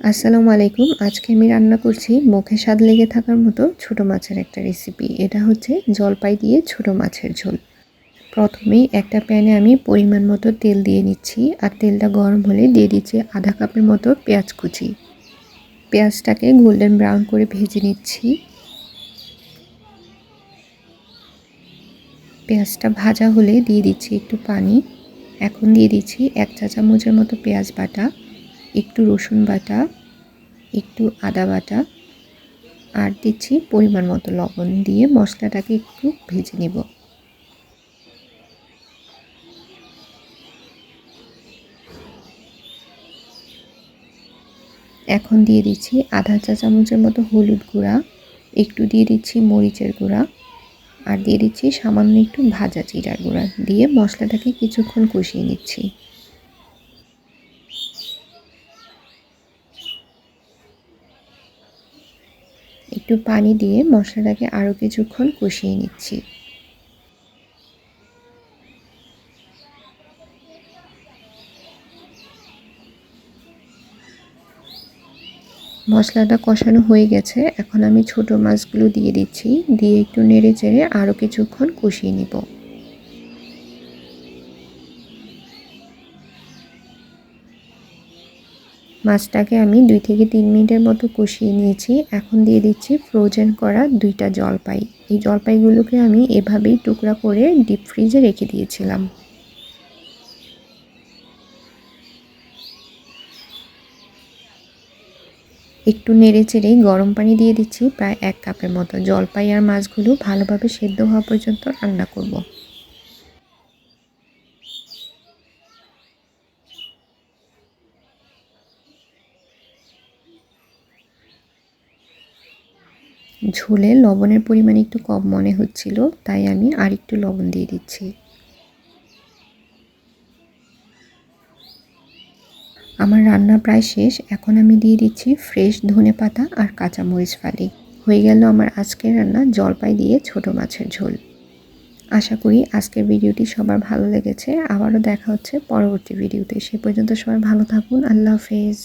আসসালামু আলাইকুম। আজকে আমি রান্না করছি মুখে স্বাদ লেগে থাকার মতো ছোট মাছের একটা রেসিপি এটা হচ্ছে জলপাই দিয়ে ছোট মাছের ঝোল। প্রথমেই একটা প্যানে আমি পরিমাণ মতো তেল দিয়ে নিচ্ছি আর তেলটা গরম হলে দিয়ে দিচ্ছি আধা কাপের মতো পেঁয়াজ কুচি। পেঁয়াজটাকে গোল্ডেন ব্রাউন করে ভেজে নিচ্ছি। পেঁয়াজটা ভাজা হলে দিয়ে দিচ্ছি একটু পানি। এখন দিয়ে দিচ্ছি এক চা চামচের মতো পেঁয়াজ বাটা। একটু রসুন বাটা, একটু আদা বাটা, আর দিচ্ছি পরিমাণ মতো লবণ দিয়ে মশলাটাকে একটু ভেজে নেব। এখন দিয়ে দিচ্ছি আধা চা চামচের মতো হলুদ গুঁড়া, একটু দিয়ে দিচ্ছি মরিচের গুঁড়া, আর দিয়ে দিচ্ছি সামান্য একটু ভাজা জিরার গুঁড়া দিয়ে মশলাটাকে কিছুক্ষণ কষিয়ে নিচ্ছি। একটু পানি দিয়ে মশলাটাকে আরও কিছুক্ষণ কষিয়ে নিচ্ছি। মশলাটা কষানো হয়ে গেছে। এখন আমি ছোট মাছগুলো দিয়ে দিচ্ছি। দিয়ে একটু নেড়ে চেড়ে আরও কিছুক্ষণ কষিয়ে নিব। মাছটাকে আমি দুই থেকে তিন মিনিটের মতো কষিয়ে নিয়েছি। এখন দিয়ে দিচ্ছি ফ্রোজেন করা দুইটা জলপাই। এই জলপাইগুলোকে আমি এভাবেই টুকরা করে ডিপ ফ্রিজে রেখে দিয়েছিলাম। একটু নেড়ে চেড়েই গরম পানি দিয়ে দিচ্ছি প্রায় এক কাপের মতো। জলপাই আর মাছগুলো ভালোভাবে সেদ্ধ হওয়া পর্যন্ত রান্না করব। ঝোলে লবণের পরিমাণ একটু কম মনে হচ্ছিল, তাই আমি আর একটু লবণ দিয়ে দিচ্ছি। আমার রান্না প্রায় শেষ, এখন আমি দিয়ে দিচ্ছি ফ্রেশ ধনে পাতা আর কাঁচা মরিচ ফালি। হয়ে গেল আমার আজকের রান্না, জলপাই দিয়ে ছোট মাছের ঝোল। আশা করি আজকের ভিডিওটি সবার ভালো লেগেছে। আবারও দেখা হচ্ছে পরবর্তী ভিডিওতে। সে পর্যন্ত সবাই ভালো থাকুন। আল্লাহ হাফেজ।